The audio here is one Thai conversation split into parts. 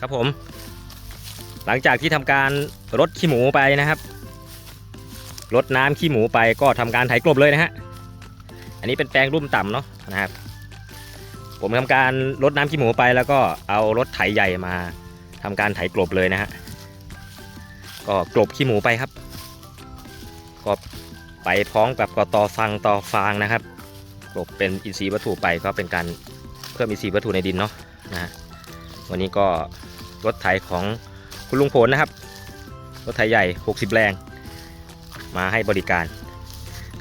ครับผม หลังจากที่ทำการรดขี้หมูไปนะครับรดน้ำขี้หมูไปก็ทำการไถกลบเลยนะฮะอันนี้เป็นแปลงรุ่มต่ำเนาะนะครับ ผมทำการรดน้ำขี้หมูไปแล้วก็เอารถไถใหญ่มาทำการไถกลบเลยนะฮะก็กลบขี้หมูไปครับก็ไปพ้อมกับกอตอฟังตอฟางนะครับกลบเป็นอินทรีย์วัตถุไปก็เป็นการเพิ่มอินทรีย์วัตถุในดินเนาะนะวันนี้ก็ รถไถของคุณลุงผลนะครับ รถไถใหญ่ 60 แรง มาให้บริการ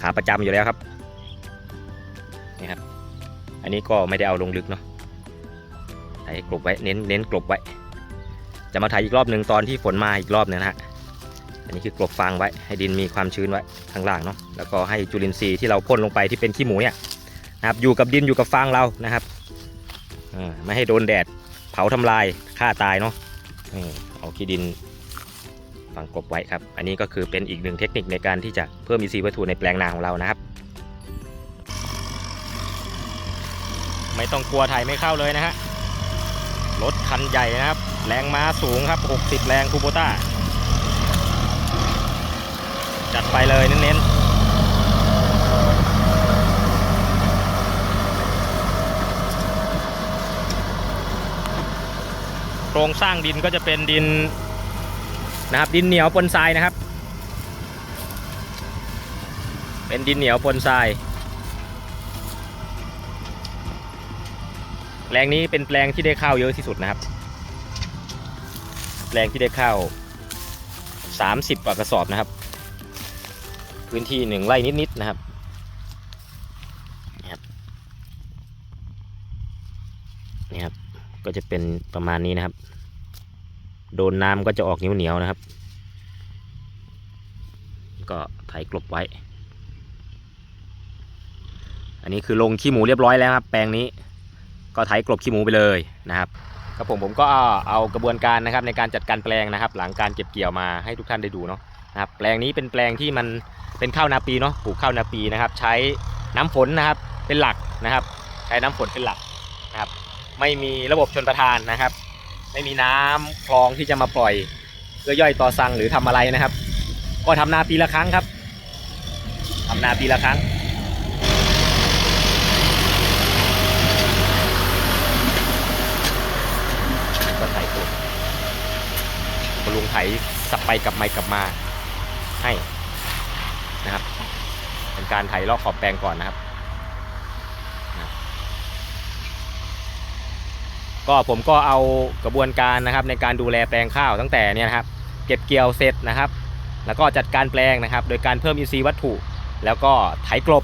ขาประจำอยู่แล้วครับนี่ครับ อันนี้ก็ไม่ได้เอาลงลึกเนาะไถกลบไว้เน้นเน้นกลบไว้ จะมาไถอีกรอบหนึ่งตอนที่ฝนมาอีกรอบหนึงนะฮะอันนี้คือกลบฟางไว้ให้ดินมีความชื้นไว้ข้างล่างเนาะแล้วก็ให้จุลินทรีย์ที่เราพ่นลงไปที่เป็นขี้หมูเนี่ยนะครับอยู่กับดินอยู่กับฟางเรานะครับไม่ให้โดนแดดาทำลายฆ่าตายเนาะนี่เอาขี้ดินฝังกบไว้ครับ อันนี้ก็คือเป็นอีกหนึ่งเทคนิคในการที่จะเพิ่มอินทรีย์วัตถุในแปลงนาของเรานะครับ ไม่ต้องกลัวถ่ายไม่เข้าเลยนะฮะรถคันใหญ่นะครับ แรงม้าสูงครับ 60 แรงคูโบต้า จัดไปเลยเน้นๆ โครงสร้างดินก็จะเป็นดินนะครับดินเหนียวปนทรายนะครับ เป็นดินเหนียวปนทรายแปลงนี้เป็นแปลงที่ได้ข้าวเยอะที่สุดนะครับ แปลงที่ได้ข้าว30กว่ากระสอบนะครับ พื้นที่หนึ่งไร่นิดๆนะครับนี่ครับนี่ครับ ก็จะเป็นประมาณนี้นะครับ โดนน้ำก็จะออกเหนียวๆนะครับ ก็ไถกลบไว้ อันนี้คือลงขี้หมูเรียบร้อยแล้วครับ แปลงนี้ก็ไถกลบขี้หมูไปเลยนะครับครับผมผมก็เอาเอากระบวนการนะครับในการจัดการแปลงนะครับ หลังการเก็บเกี่ยวมาให้ทุกท่านได้ดูเนาะนะครับแปลงนี้เป็นแปลงที่มันเป็นข้าวนาปีเนาะปลูกข้าวนาปีนะครับ ใช้น้ำฝนนะครับเป็นหลักนะครับ ใช้น้ำฝนเป็นหลักนะครับ ไม่มีระบบชนประทานนะครับ ไม่มีน้ำคลองที่จะมาปล่อยเพื่อย่อยต่อสั่งหรือทำอะไรนะครับ ก็ทำนาปีละครั้งครับทำนาปีละครั้งก็ไถกลบคุณลุงไถสับไปกลับไม่กลับมาให้นะครับ เป็นการไถลอกขอบแปลงก่อนนะครับนะ ก็ผมก็เอากระบวนการนะครับในการดูแลแปลงข้าวตั้งแต่เนี่ยนะครับ เก็บเกี่ยวเสร็จนะครับ แล้วก็จัดการแปลงนะครับ โดยการเพิ่มอินทรีย์วัตถุ แล้วก็ไถกลบ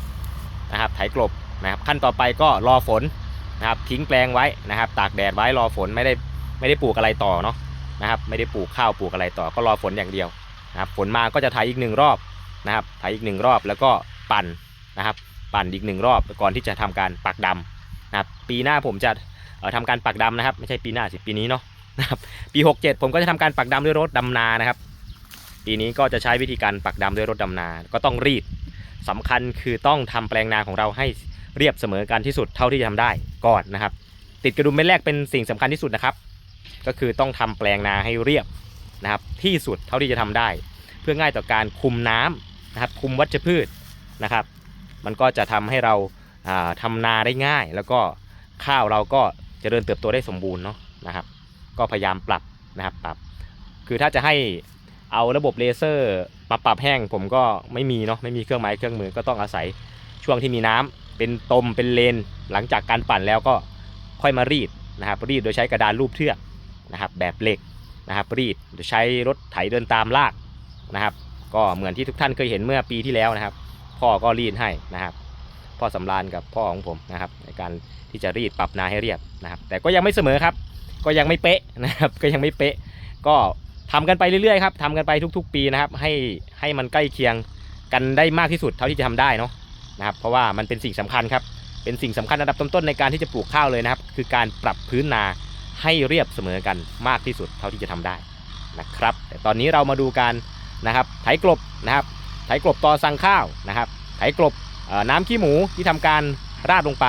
นะครับ ไถกลบนะครับ ขั้นต่อไปก็รอฝนนะครับ ทิ้งแปลงไว้นะครับ ตากแดดไว้รอฝนไม่ได้ไม่ได้ปลูกอะไรต่อเนาะนะครับ ไม่ได้ปลูกข้าวปลูกอะไรต่อ ก็รอฝนอย่างเดียวนะครับ ฝนมาก็จะไถอีกหนึ่งรอบนะครับไถอีกหนึ่งรอบแล้วก็ปั่นนะครับ ปั่นอีกหนึ่งรอบก่อนที่จะทำการปักดำนะครับ ปีหน้าผมจะ ทำการปักดำนะครับ ไม่ใช่ปีหน้าสิปีนี้เนาะนะครับปี 67 ผมก็จะทำการปักดำด้วยรถดำนานะครับ ปีนี้ก็จะใช้วิธีการปักดำด้วยรถดำนา ก็ต้องรีดสำคัญคือต้องทำแปลงนาของเราให้เรียบเสมอกันที่สุดเท่าที่จะทำได้ก่อนนะครับ ติดกระดุมเม็ดแรกเป็นสิ่งสำคัญที่สุดนะครับ ก็คือต้องทำแปลงนาให้เรียบนะครับ ที่สุดเท่าที่จะทำได้ เพื่อง่ายต่อการคุมน้ำนะครับ คุมวัชพืชนะครับ มันก็จะทำให้เราอ่าทำนาได้ง่าย แล้วก็ข้าวเราก็ จริญเติบโตได้สมบูรณ์เนาะนะครับ ก็พยายามปรับนะครับปรับ คือถ้าจะให้เอาระบบเลเซอร์ปรับปรับแห้งผมก็ไม่มีเนาะไม่มีเครื่องไม้เครื่องมือก็ต้องอาศัยช่วงที่มีน้ำเป็นตมเป็นเลน หลังจากการปั่นแล้วก็ค่อยมารีดนะครับ รีดโดยใช้กระดานรูปเทือกนะครับ แบบเหล็กนะครับรีดโดยใช้รถไถเดินตามลากนะครับ ก็เหมือนที่ทุกท่านเคยเห็นเมื่อปีที่แล้วนะครับ พ่อก็รีดให้นะครับ พ่อสำรานกับพ่อของผมนะครับ ในการที่จะรีดปรับนาให้เรียบนะครับ แต่ก็ยังไม่เสมอครับ ก็ยังไม่เป๊ะนะครับ ก็ยังไม่เป๊ะ ก็ทำกันไปเรื่อยๆครับทำกันไปทุก ๆ ปีนะครับ ให้ให้มันใกล้เคียงกันได้มากที่สุดเท่าที่จะทำได้เนาะนะครับ เพราะว่ามันเป็นสิ่งสำคัญครับ เป็นสิ่งสำคัญอันดับต้นๆในการที่จะปลูกข้าวเลยนะครับ คือการปรับพื้นนาให้เรียบเสมอกันมากที่สุดเท่าที่จะทำได้นะครับ แต่ตอนนี้เรามาดูการนะครับไถกลบนะครับไถกลบต่อสั่งข้าวนะครับไถกลบ น้ำขี้หมูที่ทำการราดลงไป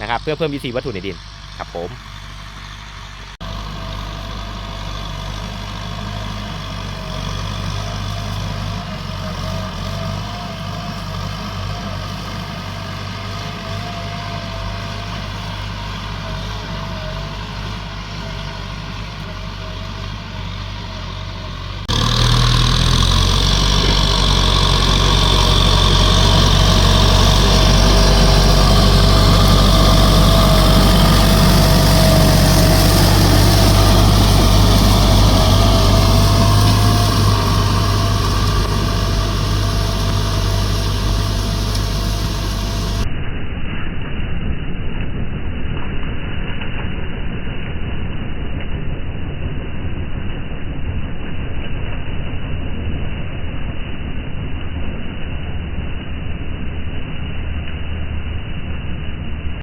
นะครับ เพื่อเพิ่มอินทรีย์วัตถุในดินครับผม